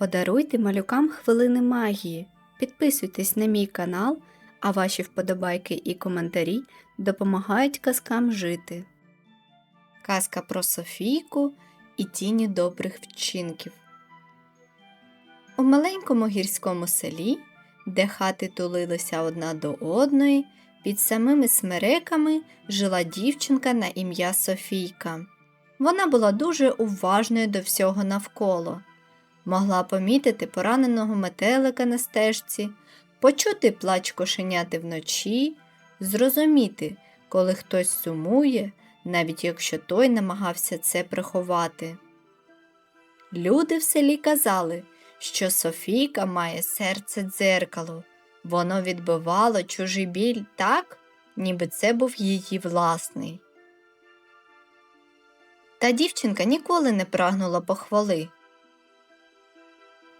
Подаруйте малюкам хвилини магії. Підписуйтесь на мій канал, а ваші вподобайки і коментарі допомагають казкам жити. Казка про Софійку і тіні добрих вчинків. У маленькому гірському селі, де хати тулилися одна до одної, під самими смереками жила дівчинка на ім'я Софійка. Вона була дуже уважною до всього навколо. Могла помітити пораненого метелика на стежці, почути плач кошеняти вночі, зрозуміти, коли хтось сумує, навіть якщо той намагався це приховати. Люди в селі казали, що Софійка має серце дзеркало, воно відбивало чужий біль так, ніби це був її власний. Та дівчинка ніколи не прагнула похвали.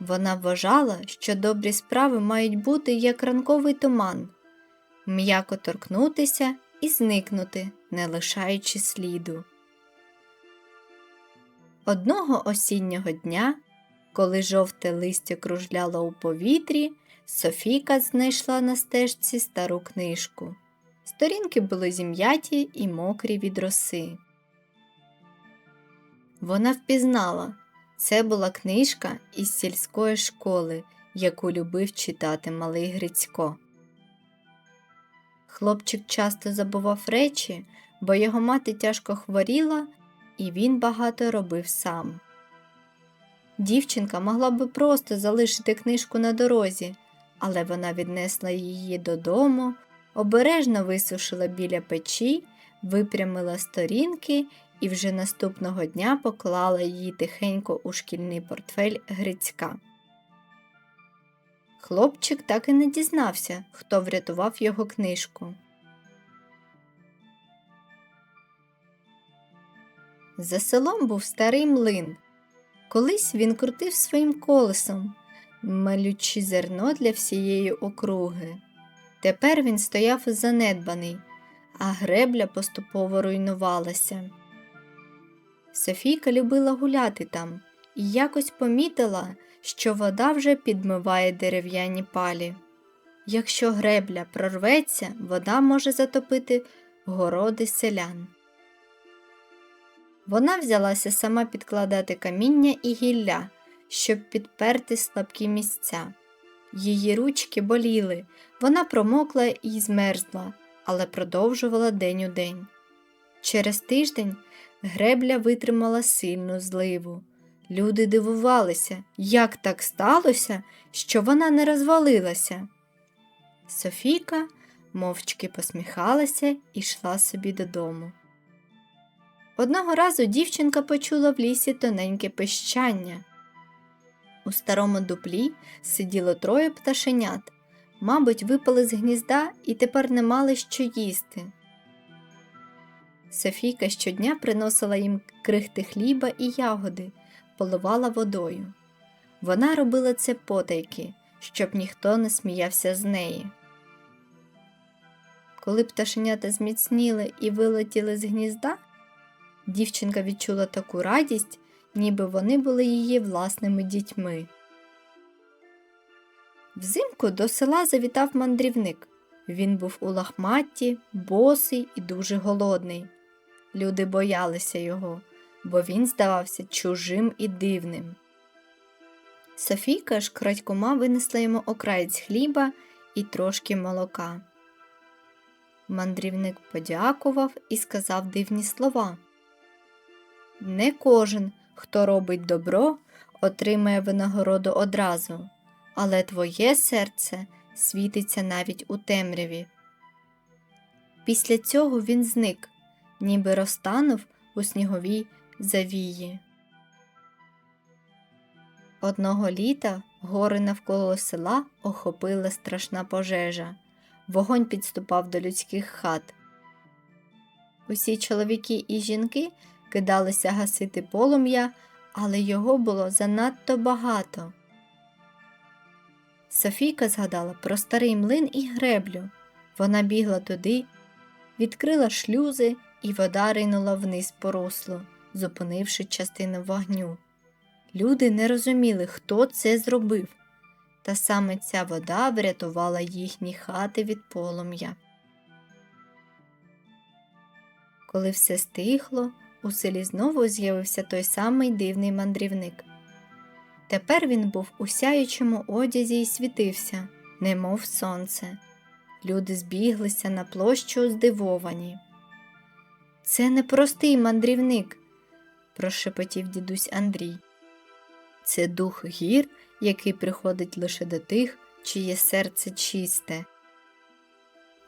Вона вважала, що добрі справи мають бути як ранковий туман, м'яко торкнутися і зникнути, не лишаючи сліду. Одного осіннього дня, коли жовте листя кружляло у повітрі, Софійка знайшла на стежці стару книжку. Сторінки були зім'яті і мокрі від роси. Вона впізнала це була книжка із сільської школи, яку любив читати малий Грицько. Хлопчик часто забував речі, бо його мати тяжко хворіла, і він багато робив сам. Дівчинка могла би просто залишити книжку на дорозі, але вона віднесла її додому, обережно висушила біля печі, випрямила сторінки і вже наступного дня поклала її тихенько у шкільний портфель Грицька. Хлопчик так і не дізнався, хто врятував його книжку. За селом був старий млин. Колись він крутив своїм колесом, малючи зерно для всієї округи. Тепер він стояв занедбаний, а гребля поступово руйнувалася. Софійка любила гуляти там і якось помітила, що вода вже підмиває дерев'яні палі. Якщо гребля прорветься, вода може затопити городи селян. Вона взялася сама підкладати каміння і гілля, щоб підперти слабкі місця. Її ручки боліли, вона промокла і змерзла, але продовжувала день у день. Через тиждень гребля витримала сильну зливу. Люди дивувалися, як так сталося, що вона не розвалилася. Софійка мовчки посміхалася і йшла собі додому. Одного разу дівчинка почула в лісі тоненьке пищання. У старому дуплі сиділо троє пташенят, мабуть, випали з гнізда і тепер не мали що їсти. Софійка щодня приносила їм крихти хліба і ягоди, поливала водою. Вона робила це потайки, щоб ніхто не сміявся з неї. Коли пташенята зміцніли і вилетіли з гнізда, дівчинка відчула таку радість, ніби вони були її власними дітьми. Взимку до села завітав мандрівник. Він був у лахматті, босий і дуже голодний. Люди боялися його, бо він здавався чужим і дивним. Софійка ж крадькома винесла йому окраєць хліба і трошки молока. Мандрівник подякував і сказав дивні слова. Не кожен, хто робить добро, отримає винагороду одразу, але твоє серце світиться навіть у темряві. Після цього він зник, ніби розтанув у сніговій завії. Одного літа гори навколо села охопила страшна пожежа. Вогонь підступав до людських хат. Усі чоловіки і жінки кидалися гасити полум'я, але його було занадто багато. Софійка згадала про старий млин і греблю. Вона бігла туди, відкрила шлюзи, і вода ринула вниз по руслу, зупинивши частину вогню. Люди не розуміли, хто це зробив, та саме ця вода врятувала їхні хати від полум'я. Коли все стихло, у селі знову з'явився той самий дивний мандрівник. Тепер він був у сяючому одязі і світився, немов сонце. Люди збіглися на площу здивовані. Це не простий мандрівник, прошепотів дідусь Андрій. Це дух гір, який приходить лише до тих, чиє серце чисте.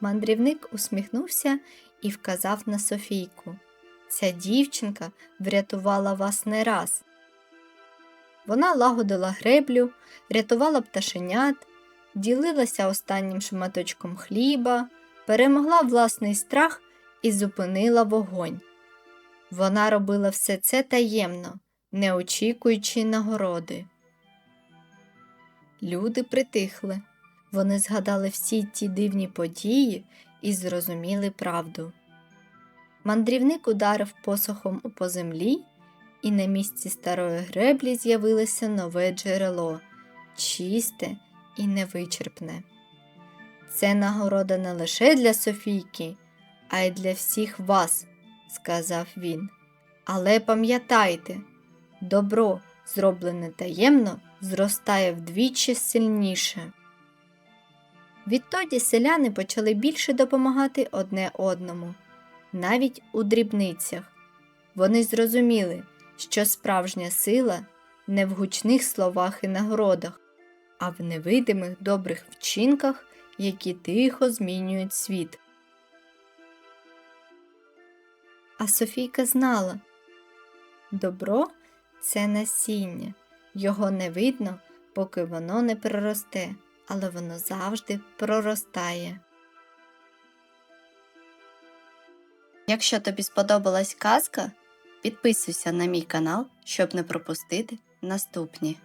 Мандрівник усміхнувся і вказав на Софійку. Ця дівчинка врятувала вас не раз. Вона лагодила греблю, рятувала пташенят, ділилася останнім шматочком хліба, перемогла власний страх і зупинила вогонь. Вона робила все це таємно, не очікуючи нагороди. Люди притихли. Вони згадали всі ті дивні події і зрозуміли правду. Мандрівник ударив посохом по землі, і на місці старої греблі з'явилося нове джерело, чисте і невичерпне. Це нагорода не лише для Софійки, а й для всіх вас, сказав він. Але пам'ятайте, добро, зроблене таємно, зростає вдвічі сильніше. Відтоді селяни почали більше допомагати одне одному, навіть у дрібницях. Вони зрозуміли, що справжня сила не в гучних словах і нагородах, а в невидимих добрих вчинках, які тихо змінюють світ. А Софійка знала добро це насіння, його не видно, поки воно не проросте, але воно завжди проростає. Якщо тобі сподобалась казка, підписуйся на мій канал, щоб не пропустити наступні.